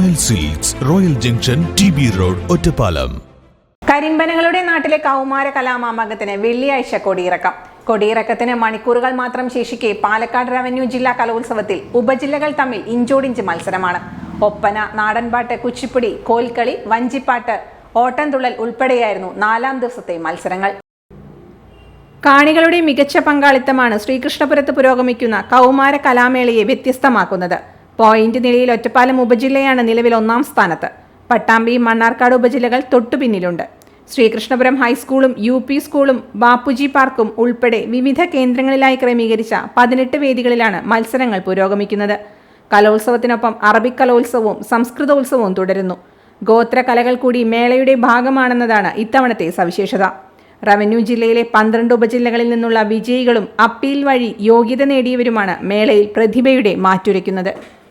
Royal silks royal junction T B road Ottapalam കരിമ്പനകളുടെ നാട്ടിലെ കൗമാര കലാമാമകത്തിന് വെള്ളിയാഴ്ച കൊടിയിറക്കം. കൊടിയിറക്കത്തിന് മണിക്കൂറുകൾ മാത്രം ശേഷിക്കെ പാലക്കാട് റവന്യൂ ജില്ലാ കലോത്സവത്തിൽ ഉപജില്ലകൾ തമ്മിൽ ഇഞ്ചോടിഞ്ച് മത്സരമാണ്. ഒപ്പന നാടൻപാട്ട് കുച്ചിപ്പുടി കോൽക്കളി വഞ്ചിപ്പാട്ട് ഓട്ടംതുള്ളൽ ഉൾപ്പെടെയായിരുന്നു നാലാം ദിവസത്തെ മത്സരങ്ങൾ. കാണികളുടെ മികച്ച പങ്കാളിത്തമാണ് ശ്രീകൃഷ്ണപുരത്ത് പുരോഗമിക്കുന്ന കൗമാര കലാമേളയെ വ്യത്യസ്തമാക്കുന്നത്. പോയിന്റ് നിലയിൽ ഒറ്റപ്പാലം ഉപജില്ലയാണ് നിലവിൽ ഒന്നാം സ്ഥാനത്ത്. പട്ടാമ്പി മണ്ണാർക്കാട് ഉപജില്ലകൾ തൊട്ടുപിന്നിലുണ്ട് ശ്രീകൃഷ്ണപുരം ഹൈസ്കൂളും യു പി സ്കൂളും ബാപ്പുജി പാർക്കും ഉൾപ്പെടെ വിവിധ കേന്ദ്രങ്ങളിലായി ക്രമീകരിച്ച പതിനെട്ട് വേദികളിലാണ് മത്സരങ്ങൾ പുരോഗമിക്കുന്നത്. കലോത്സവത്തിനൊപ്പം അറബിക് കലോത്സവവും സംസ്കൃതോത്സവവും തുടരുന്നു. ഗോത്ര കലകൾ കൂടി മേളയുടെ ഭാഗമാണെന്നതാണ് ഇത്തവണത്തെ സവിശേഷത. റവന്യൂ ജില്ലയിലെ പന്ത്രണ്ട് ഉപജില്ലകളിൽ നിന്നുള്ള വിജയികളും അപ്പീൽ വഴി യോഗ്യത നേടിയവരുമാണ് മേളയിൽ പ്രതിഭയുടെ മാറ്റുരയ്ക്കുന്നത്.